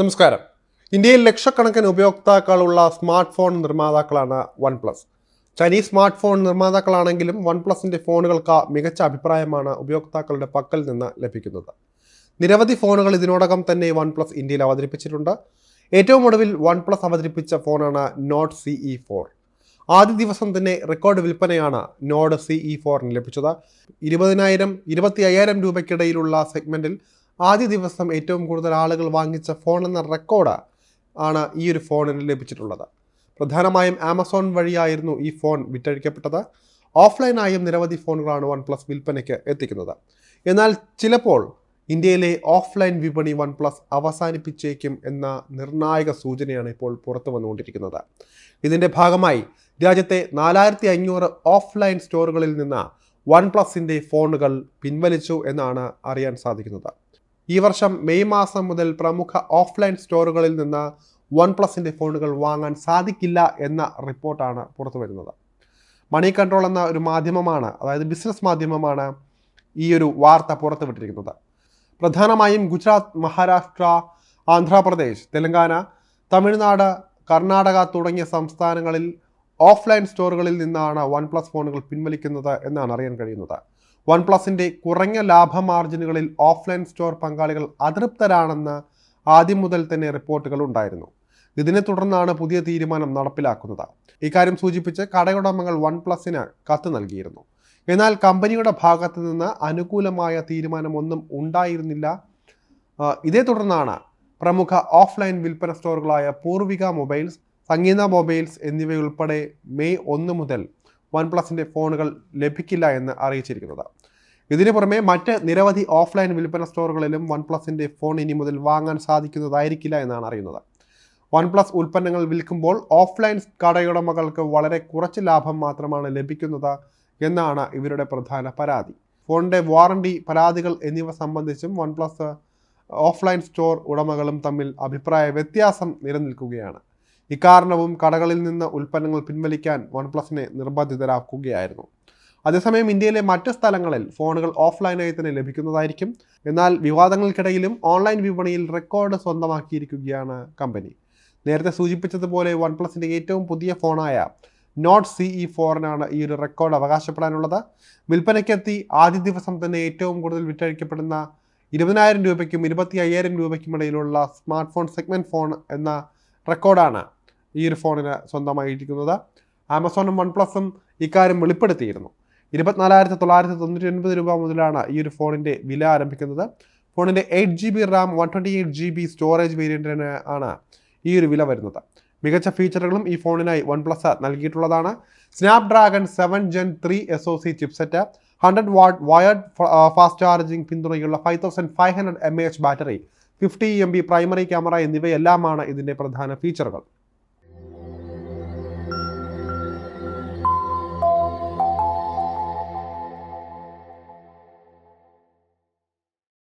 നമസ്കാരം. ഇന്ത്യയിൽ ലക്ഷക്കണക്കിന് ഉപയോക്താക്കളുള്ള സ്മാർട്ട് ഫോൺ നിർമ്മാതാക്കളാണ് OnePlus Chinese smart phone നിർമ്മാതാക്കളാണെങ്കിലും വൺ പ്ലസിന്റെ ഫോണുകൾക്ക് മികച്ച അഭിപ്രായമാണ് ഉപയോക്താക്കളുടെ പക്കൽ നിന്ന് ലഭിക്കുന്നത്. നിരവധി ഫോണുകൾ ഇതിനോടകം തന്നെ വൺ പ്ലസ് ഇന്ത്യയിൽ അവതരിപ്പിച്ചിട്ടുണ്ട്. ഏറ്റവും ഒടുവിൽ വൺ പ്ലസ് അവതരിപ്പിച്ച ഫോണാണ് നോട്ട് സി ഇ ഫോർ ആദ്യ ദിവസം തന്നെ റെക്കോർഡ് വിൽപ്പനയാണ് നോഡ് സി ഇ ഫോറിന് ലഭിച്ചത്. ഇരുപതിനായിരം ഇരുപത്തി അയ്യായിരം രൂപയ്ക്കിടയിലുള്ള സെഗ്മെന്റിൽ ആദ്യ ദിവസം ഏറ്റവും കൂടുതൽ ആളുകൾ വാങ്ങിച്ച ഫോൺ എന്ന റെക്കോർഡ് ആണ് ഈ ഒരു ഫോണിന് ലഭിച്ചിട്ടുള്ളത്. പ്രധാനമായും ആമസോൺ വഴിയായിരുന്നു ഈ ഫോൺ വിറ്റഴിക്കപ്പെട്ടത്. ഓഫ്ലൈനായും നിരവധി ഫോണുകളാണ് വൺ പ്ലസ് വിൽപ്പനയ്ക്ക് എത്തിക്കുന്നത്. എന്നാൽ ചിലപ്പോൾ ഇന്ത്യയിലെ ഓഫ്ലൈൻ വിപണി വൺ പ്ലസ് അവസാനിപ്പിച്ചേക്കും എന്ന നിർണായക സൂചനയാണ് ഇപ്പോൾ പുറത്തു വന്നുകൊണ്ടിരിക്കുന്നത്. ഇതിന്റെ ഭാഗമായി രാജ്യത്തെ നാലായിരത്തി അഞ്ഞൂറ് ഓഫ്ലൈൻ സ്റ്റോറുകളിൽ നിന്ന് വൺ പ്ലസിന്റെ ഫോണുകൾ പിൻവലിച്ചു എന്നാണ് അറിയാൻ സാധിക്കുന്നത്. ഈ വർഷം മെയ് മാസം മുതൽ പ്രമുഖ ഓഫ്ലൈൻ സ്റ്റോറുകളിൽ നിന്ന് വൺ പ്ലസിന്റെ ഫോണുകൾ വാങ്ങാൻ സാധിക്കില്ല എന്ന റിപ്പോർട്ടാണ് പുറത്തു വരുന്നത്. മണി കൺട്രോൾ എന്ന ഒരു മാധ്യമമാണ് അതായത് ബിസിനസ് മാധ്യമമാണ് ഈ ഒരു വാർത്ത പുറത്തുവിട്ടിരിക്കുന്നത് പ്രധാനമായും ഗുജറാത്ത് മഹാരാഷ്ട്ര ആന്ധ്രാപ്രദേശ് തെലങ്കാന തമിഴ്നാട് കർണാടക തുടങ്ങിയ സംസ്ഥാനങ്ങളിൽ ഓഫ്ലൈൻ സ്റ്റോറുകളിൽ നിന്നാണ് വൺ പ്ലസ് ഫോണുകൾ പിൻവലിക്കുന്നത് എന്നാണ് അറിയാൻ കഴിയുന്നത്. വൺ പ്ലസിന്റെ കുറഞ്ഞ ലാഭ മാർജിനുകളിൽ ഓഫ്ലൈൻ സ്റ്റോർ പങ്കാളികൾ അതൃപ്തരാണെന്ന് ആദ്യം മുതൽ തന്നെ റിപ്പോർട്ടുകൾ ഉണ്ടായിരുന്നു. ഇതിനെ തുടർന്നാണ് പുതിയ തീരുമാനം നടപ്പിലാക്കുന്നത്. ഇക്കാര്യം സൂചിപ്പിച്ച് കടയുടമകൾ വൺ പ്ലസിന് കത്ത് നൽകിയിരുന്നു. എന്നാൽ കമ്പനിയുടെ ഭാഗത്ത് നിന്ന് അനുകൂലമായ തീരുമാനമൊന്നും ഉണ്ടായിരുന്നില്ല. ഇതേ തുടർന്നാണ് പ്രമുഖ ഓഫ്ലൈൻ വിൽപ്പന സ്റ്റോറുകളായ പൂർവിക മൊബൈൽസ് സംഗീത മൊബൈൽസ് എന്നിവയുൾപ്പെടെ മെയ് ഒന്ന് മുതൽ വൺ പ്ലസിന്റെ ഫോണുകൾ ലഭിക്കില്ല എന്ന് അറിയിച്ചിരിക്കുന്നത്. ഇതിനു പുറമെ മറ്റ് നിരവധി ഓഫ്ലൈൻ വിൽപ്പന സ്റ്റോറുകളിലും വൺ പ്ലസിന്റെ ഫോൺ ഇനി മുതൽ വാങ്ങാൻ സാധിക്കുന്നതായിരിക്കില്ല എന്നാണ് അറിയുന്നത്. വൺ പ്ലസ് ഉൽപ്പന്നങ്ങൾ വിൽക്കുമ്പോൾ ഓഫ്ലൈൻ കടയുടമകൾക്ക് വളരെ കുറച്ച് ലാഭം മാത്രമാണ് ലഭിക്കുന്നത് എന്നാണ് ഇവരുടെ പ്രധാന പരാതി. ഫോണിന്റെ വാറണ്ടി പരാതികൾ എന്നിവ സംബന്ധിച്ചും വൺ പ്ലസ് ഓഫ്ലൈൻ സ്റ്റോർ ഉടമകളും തമ്മിൽ അഭിപ്രായ വ്യത്യാസം നിലനിൽക്കുകയാണ്. ഇക്കാരണവും കടകളിൽ നിന്ന് ഉൽപ്പന്നങ്ങൾ പിൻവലിക്കാൻ വൺ പ്ലസിനെ നിർബന്ധിതരാക്കുകയായിരുന്നു. അതേസമയം ഇന്ത്യയിലെ മറ്റ് സ്ഥലങ്ങളിൽ ഫോണുകൾ ഓഫ്ലൈനായി തന്നെ ലഭിക്കുന്നതായിരിക്കും. എന്നാൽ വിവാദങ്ങൾക്കിടയിലും ഓൺലൈൻ വിപണിയിൽ റെക്കോർഡ് സ്വന്തമാക്കിയിരിക്കുകയാണ് കമ്പനി. നേരത്തെ സൂചിപ്പിച്ചതുപോലെ വൺ പ്ലസിന്റെ ഏറ്റവും പുതിയ ഫോണായ നോട്ട് സി ഇ ഫോറിനാണ് ഈ ഒരു റെക്കോർഡ് അവകാശപ്പെടാനുള്ളത്. വിൽപ്പനയ്ക്കെത്തി ആദ്യ ദിവസം തന്നെ ഏറ്റവും കൂടുതൽ വിറ്റഴിക്കപ്പെടുന്ന ഇരുപതിനായിരം രൂപയ്ക്കും ഇരുപത്തി അയ്യായിരം രൂപയ്ക്കും ഇടയിലുള്ള സ്മാർട്ട് ഫോൺ സെഗ്മെന്റ് ഫോൺ എന്ന റെക്കോർഡാണ് ഈ ഒരു ഫോണിന് സ്വന്തമായിരിക്കുന്നത്. ആമസോണും വൺ പ്ലസും ഇക്കാര്യം വെളിപ്പെടുത്തിയിരുന്നു. ഇരുപത്തിനാലായിരത്തി തൊള്ളായിരത്തി തൊണ്ണൂറ്റി ഒൻപത് രൂപ മുതലാണ് ഈ ഒരു ഫോണിന്റെ വില ആരംഭിക്കുന്നത്. ഫോണിന്റെ eight G B RAM one twenty eight G B storage വേരിയന്റിന് ആണ് ഈ ഒരു വില വരുന്നത്. മികച്ച ഫീച്ചറുകളും ഈ ഫോണിനായി OnePlus നൽകിയിട്ടുള്ളതാണ്. Snapdragon seven Gen three S O C chipset hundred watt wired fast charging പിന്തുണയുള്ള five thousand five hundred M H battery fifty M B primary camera എന്നിവയെല്ലാമാണ് ഇതിന്റെ പ്രധാന ഫീച്ചറുകൾ